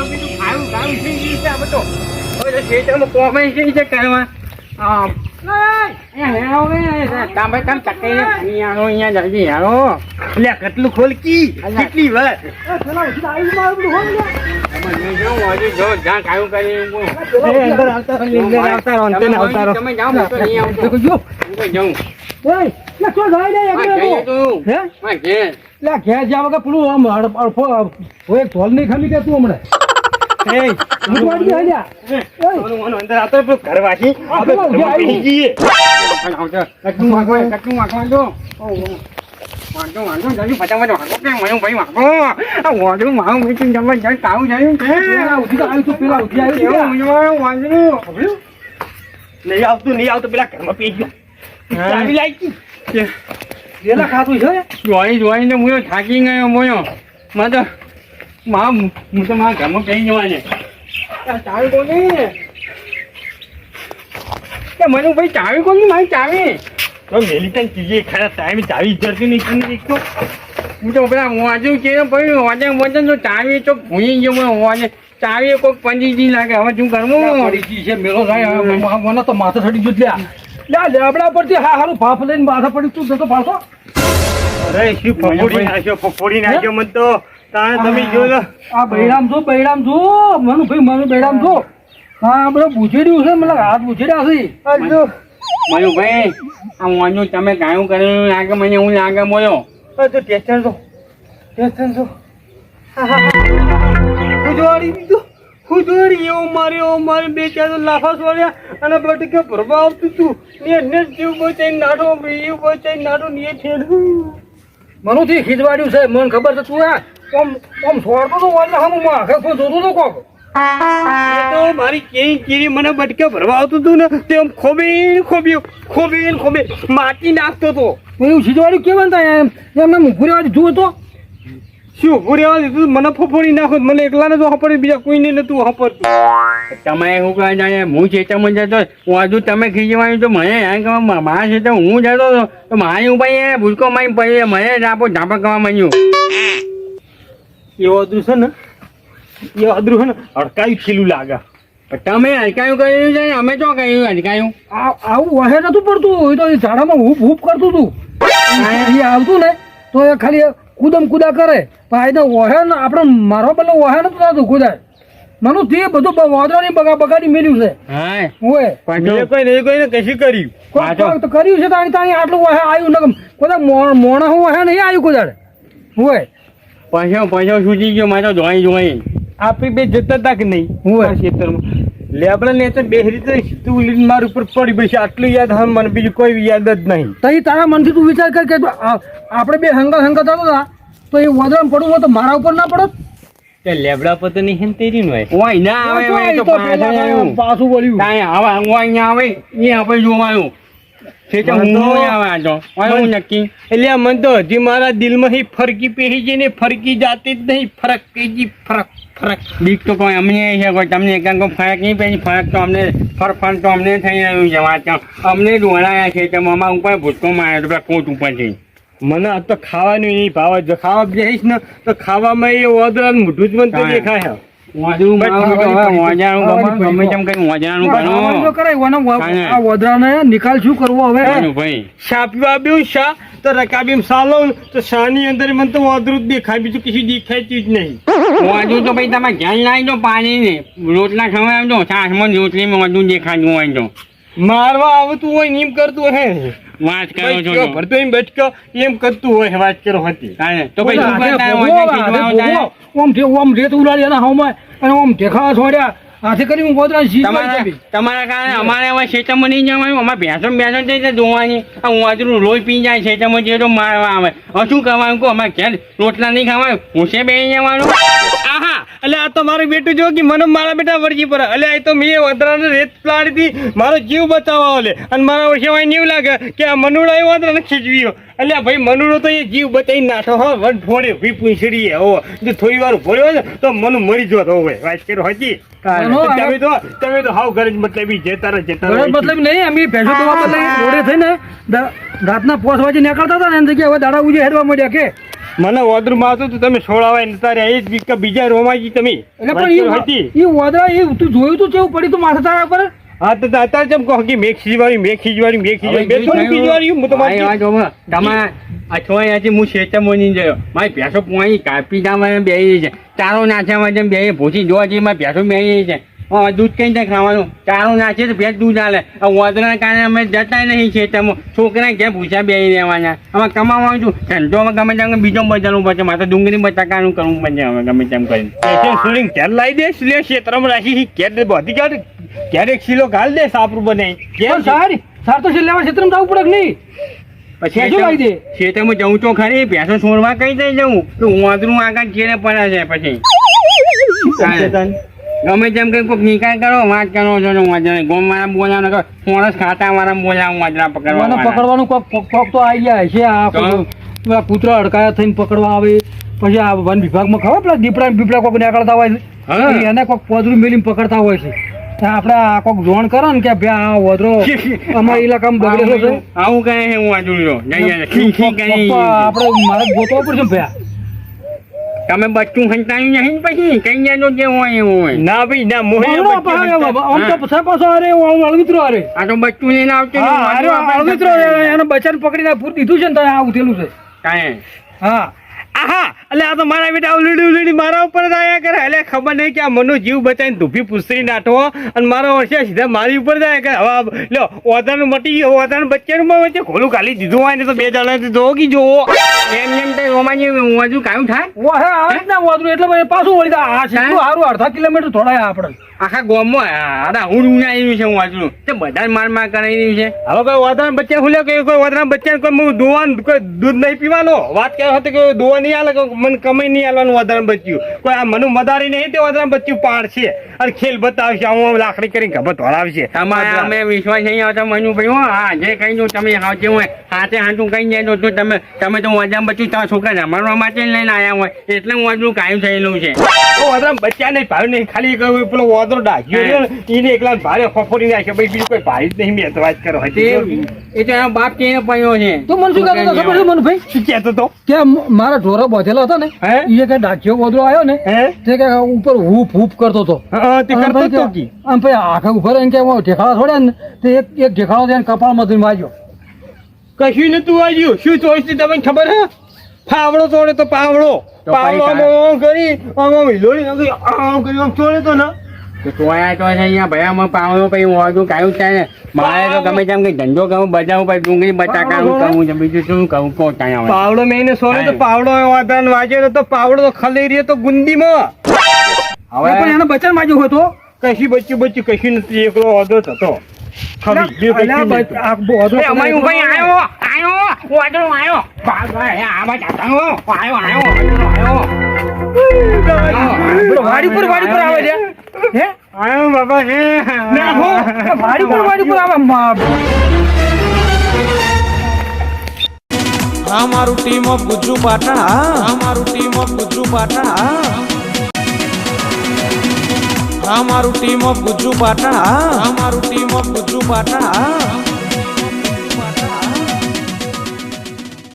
ખાવું પીધું ખાવું થઈ ગયું છે આ બધો. હવે છે કરવા કેટલું ખોલકી? કેટલી વાર? ઘેર. જ્યાં વગર પેલું આમ અડફો, એક ઢોલ નહીં ખાલી કે તું હમણાં. નહીં આવતું નહીં આવતું પેલા ઘરમાં પી ગયો. ચાવી લાગી પેલા ખાતું છે? જોઈ જોઈને હું થાકી ગયો મોયો. માં તો મા હું તો મારા ઘરમાં કઈ જવાને ચાવી કોની? કે ભાઈ ચાવી કોની? મારી ચાવી. તો મેલી તને ચીજે ખરા ટાઈમ ચાવી જરતી નહીં કોની એક હું તો પેલા વાંચું કે ભાઈ વાંચે વાંચે તો ચાવી તો ભૂલી ગયો મને વાંચે ચાવી કોઈક પંજીજી લાગે હવે શું કરવું? પડી છે મેળો થાય મને તો માથે ચડી ગયું લ્યા. લ્યા લેબડા પરથી હા હારું ભાફ લઈને માથે પડી તું જતો પાછો. અરે શું ફફોડી નાખ્યો ફફોડી નાખ્યો મન તો. તાણે તમે જો તો આ બૈરામ જો બૈરામ જો મનુ ભાઈ મનુ બૈરામ છો? હા આપણે પૂછેડ્યું છે મતલબ હાથ પૂછેડ્યા છે. મનુ ભાઈ આ તમે ગાયું કરેલું લાગે મને હું લાગે બોલો આ તો ટેસ્ટર તો ટેસ્ટર તો ખુજવાડી દીધું. ખુજવાડી એવો માર્યો મારે બે ચાર તો લાફા છોડ્યા અને બટકે ભરવા આવતું તું. ને ને જીવ બચાઈ નાઠો જીવ બચાઈ નાઠો ને એ ઠેડું મનુથી ખીજવાડ્યું છે મને ખબર છે તું આ ઓમ આમ છોડતો તો વાલે હમ આખે કોઈ જોતો તો કોક? તો મારી કેરી કેરી મને બટકે ભરવા આવતું હતું ને તે આમ ખોબી ખોબ્યો ખોબીને ખોબી માટી નાખતો તો એવું સીધવાડ્યું કેવું થાય એમ? એમ એમ ઉભું રહેવાથી જુઓ તો શું ઉભું રહેવા દીધું મને ફફોડી નાખો મને એકલાને તો હપડે બીજા કોઈને નતું હપડતું. તમે શું કહે જાય હું ખેતરમાં જતો વાંચું તમે ખીજવાનું તો મને એમ કે મા છે તો હું જતો હતો. તો મારી ઉપર ભૂલકો મારી પડી મને જ આપો ઝાપા કરવા માંડ્યું. એવો અદરું છે ને એ અદરું છે ને અડકાયું ખીલું લાગે. તમે હલકાયું કર્યું છે અમે તો કહ્યું હલકાયું આવું વહે નતું પડતું એ તો ઝાડામાં હૂપ હૂપ કરતું હતું એ આવતું ને તો એ ખાલી કુદમ કુદા કરે. પણ એને વહે ને આપણે મારો પેલો વહે નતું થતું કુદાય. મનુ તે બધું બ- વાંદરાની બગા બગાડી મેલ્યું છે. ઓય. કોઈ નહીં કોઈ કશું કર્યું? કોઈ- પાછો. તો કર્યું છે તાણી તાણી આટલું વહે આવ્યું ને કોઈ મોણા હું વહે નહીં આવ્યું કુદાડે. હોય પાછો પૈસા સુધી ગયો મારે તો જોઈ જોઈ આપી બે જતા હતા કે નહીં? હું આ ખેતરમાં. લેબડા ને તો બે રીતે સીધું ઉલીને મારા ઉપર પડી પછી આટલું યાદ હા મને બીજું કોઈ યાદ જ નહીં. તઈ તારા મનથી તું વિચાર કર કે આપણે બે હંગા હંગા થતો હતા તો એ વાદળામાં પડવું હોય તો મારા ઉપર ના પડત. તે લેબડા પર તો નહીં તેરી નો ઓય ના આવે તો તો તો. પાછું બોલ્યું કાંઈ આવે હું અહીંયા આવે એ આપણે જોવાનું એટલે મન તો હજી મારા દિલમાં હી ફરકી પહેરી છે ને ફરકી જાતી જ નહીં. ફરક કીજી ફરક ફરક. બીક તો કોઈ અમને છે કોઈ તમને ફરક નહીં પછી ફરક તો અમને ફરફર તો અમને થઈ રહ્યું છે વાત અમને દોડાયા છે તો મામા ઉપર ભૂટકો માર્યો તો પેલા કોટ ઉપરથી મને આ તો ખાવાનું નહીં ભાવે. જો ખાવા જઈશ ને તો ખાવામાં એ ઓદરા મોઢું જ મને દેખાય વાંદરું નિકાલ શું કરવો હવે? આપ્યું શા? તો રકાબીમ સાલો તો શાની અંદર મને તો ઓદરું દેખાય બીજું કશું દેખાયતું જ નહીં. વાંજુ તો ભાઈ તમે ધ્યાન લાવી દો પાણી ને રોટલા ખવડાવજો છાસમાં રોટલીમાં વધુ દેખાતું હોય તો મારવા આવતું હોય ને એમ કરતું હે. વાત કરો છો બચકો ભરતો એમ બચકો એમ કરતું હોય વાત કરો હતી. તો ભાઈ. ઓમ થે- ઓમ રેત ઉડાડી એના હાવમાં અને ઓમ ઢેખાવા છોડ્યા. હાથે કરી હું વોદરાને શીશ તમારા તમારા કારણે અમારે હવે ખેતરમાં નહીં જવાનું અમારે ભેંસો ભેંસો થઈ જાય જોવાની હું વાંદરું રોજ પી જાય ખેતરમાં જઈએ તો મારવા આવે. હવે શું કરવાનું કહું? અમારે ઘેર રોટલા નહીં ખાવાનું હું છે બે જવાનું. આહા! એટલે આ તો મારું બેટું જો કે મને મારા બેટા વળગી પડે. એટલે આ તો મેં વદરાને રેત પ્લાડી મારો જીવ બચાવવા લે. અને મારા વર્ષે એવું લાગે કે આ મનુડા એ વદરાને ખીચવ્યો એટલે ભાઈ મનુડો તો એ જીવ બતાવી નાખો હો વન ફોડે ભી પૂંછડીએ હો. જો થોડી વાર ભોળ્યો ને તો મનુ મરી જતો હવે વાત કરો હજી તમે તો તમે તો હાવ ઘરે મતલબ જતા રહે જતા રહે. મતલબ નહીં અમે ભેંસો બદલે રોડે થઈને રાતના પોસ વાગે નીકળતા હતા ને એમ જગ્યાએ હવે દાડા ઉજે હેરવા મળ્યા કે. મને ઓદરું મારતું તો તમે છોડાવાય ને તારે એ જ બીજા રોમાજી તમે. એટલે પણ હતી. એ ઓદરા એ તું જોયું તું કેવું પડ્યું તું માથા તારા પર હા તો અત્યારે જેમ કહો કે મેં ખીજવાડ્યું મેં ખીજવાડ્યું મેં ખીજવાડ્યું મેં થોડું ખીજવાડ્યું હું તો ભાઈ, મારી આ જો માં, તમારે અઠવાડિયાથી હું શેતમ બની ગયો. મારી ભેંસો પોણી કાપી દામાં બેસી છે. ચારો નાખ્યા જેમ બે ભૂસી જોવા જઈએ મારી ભેંસો બેસી છે. દૂધ કઈ રીતે ખાવાનું? ચારો નાખીએ તો ભેજ દૂધ આલે. આ કારણે અમે જતા નહીં ખેતરમાં. છોકરા ક્યાં ભૂસા બે રહેવાના. અમે કમાવાનું છું. ધંધો ગમે તેમ બીજો બદલવું પડશે મારે ડુંગળી બટાકાનું કરવું પડશે અમે ગમે તેમ કરીને. સુલિંગ ઘેર લાવી દે? સુલિંગ ક્ષેત્રમાં રાખી ક્યારે બધી ક્યારે ક્યારેક શીલો ગાલ દે સાપરું પણ કેમ સારી. સાર તો છેલ્લે ક્ષેત્રમાં જવું પડે નહીં? પછી લાવી દે. જવું તો ખરી. ભેંસો છોડવા કઈ દઈ જવું? તો વાંદરું આગળ ચીરે પડે છે પછી ગમે તેમ કઈ કોઈક નિકાલ કરો વાત કરો છો હું વાંચે ગોમ વાળા બોલ્યા ને માણસ ખાતા વાળા બોલ્યા હું મને પકડવા પકડવાનું કોક તો આવી જાય છે આ? કૂતરા અડકાયા થઈને પકડવા આવે. પછી આ વન વિભાગમાં ખબર પેલા દીપડા દીપડા બીપડા કોક નીકળતા હોય છે? એને કોક પોદરું મેલીને પકડતા હોય છે. આપડે આપણે આ કોક જોણ કરો ને કે ભાઈ આ વધરો અમારા ઇલાકામાં બગડેલો છે. આવું કઈ હું વાંચું છું આપણે મારે ગોતવો પડશે ભ્યા તમે બચ્ચું હંતાયું નહીં પછી? કઈ જાય જે હોય એવું હોય. ના ભાઈ ના મોહે આમ તો પાછા પાછો અરે હું અળવિત્રો અરે આ તો બચ્ચું લઈને આવતો અરે અળવિત્રો એને બચ્ચાને પકડીને પૂર દીધું છે ને તને આ ઉઠેલું છે. કાંઈ? હા. આહા એટલે આ તો મારા બેટા ઉલડી ઉલડી મારા ઉપર જ આયા કરે. એટલે ખબર નહીં કે આ મનો જીવ બચાવીને ધૂપી પુસ્તરી નાઠો અને મારો વર્ષે સીધા મારી ઉપર જ આયા કરે. હવે લો ઓધાનું મટી ગયો. ઓધાનું બચ્ચાનું વચ્ચે ખોલું ખાલી દીધું હોય ને તો બે જણા જોવો જોવો એમ એમ તો રોમાજી હજુ કાયું થાય? ઓ હે આવે ના વાદળું એટલે મને પાછું વળી દા આ છે. સારું અડધા કિલોમીટર થોડા આપણે. આખા ગામમાં અરે હું ઉનાઈ છે હું વાંચું તે બધા માર માર કરાવી રહ્યું છે. હવે કોઈ ઓધાના બચ્ચા ખુલ્યો કે કોઈ ઓધાના બચ્ચા કોઈ હું દોવાનું કોઈ દૂધ નહીં પીવાનો? વાત કરે હતી કે દોવા નહીં આલે મને કમાઈ નહીં આલવાનું વધારે બચ્યું. કોઈ આ મને મદારી નહીં તે ઓધાનું બચ્ચું પાડશે અને ખેલ બતાવશે હું લાકડી કરીને ખબર વળાવશે તમારે અમે વિશ્વાસ નહીં આવતા મનુ ભાઈ હા જે કહી દઉં તમે આવજે હું હાથે હાથું કહી જાય તો તમે તમે તો વજન બચ્યું તમારા છોકરા જમાડવા માટે લઈને આવ્યા હોય એટલે હું આજનું કાયમ થયેલું છે. વધારે બચ્યા નહીં ભાવ નહીં ખાલી પેલો ઓધરો ડાક્યો એને એકલા ભારે ફફોડી નાખ્યો ભાઈ બીજું કોઈ ભાઈ જ નહીં મેં વાત કરો હતી એ તો એનો બાપ કે પડ્યો છે. તો મને શું કહેતો ખબર છે મનભાઈ શું કહેતો તો કે મારા ઢોરો બાંધેલા હતો ને? એ કે ડાક્યો ગોદરો આવ્યો ને તે કે ઉપર હૂપ હૂપ કરતો હતો. હા તે અને કરતો ભાઈ જ તો કે- કી? આમ ભાઈ આખે ઊભા રહીને કે હું ઢેખાડા છોડ્યા ને તે એક એક ઢેખાડો થઈને કપાળ ધોઈને વાજ્યો કશું નતું વાજ્યું શું ચોઈસથી તમને ખબર હે? ફાવડો તોડે તો પાવડો. પાવડો આમ આમ કરી આમ આમ હિલોડી આમ કરી આમ ચોડે તો ના. તોયા તો છે અહીંયા ભાઈ આમાં પાવનો પછી હોતું કાયું થાય ને? મારે તો ગમે તેમ કઈ ધંધો કરવો બજાવું પછી ડુંગળી બટાકાનું કરવું છે બીજું શું કહું? કો ત્યાં પાવડો મેં સોળે તો. પાવડો વાતાન વાજે તો પાવડો તો ખલી રહ્યો તો ગુંદીમાં. હવે પણ એને બચન માજ્યો હતો. કશી બચ્યું બચ્યું કશું નથી એકલો ઓદો પેલો વાડી પર વાડી પર આવે છે. હે? આયો બાબા હે? ના હો વાડી પર વાડી પર આવે મા- આ મારું ટીમ ઓફ ગુજુ પાટણ આ મારું ટીમ ઓફ ગુજુ પાટણ આ મારું ટીમ ઓફ ગુજુ પાટણ આ મારું ટીમ ઓફ ગુજ્જુ પાટણ આ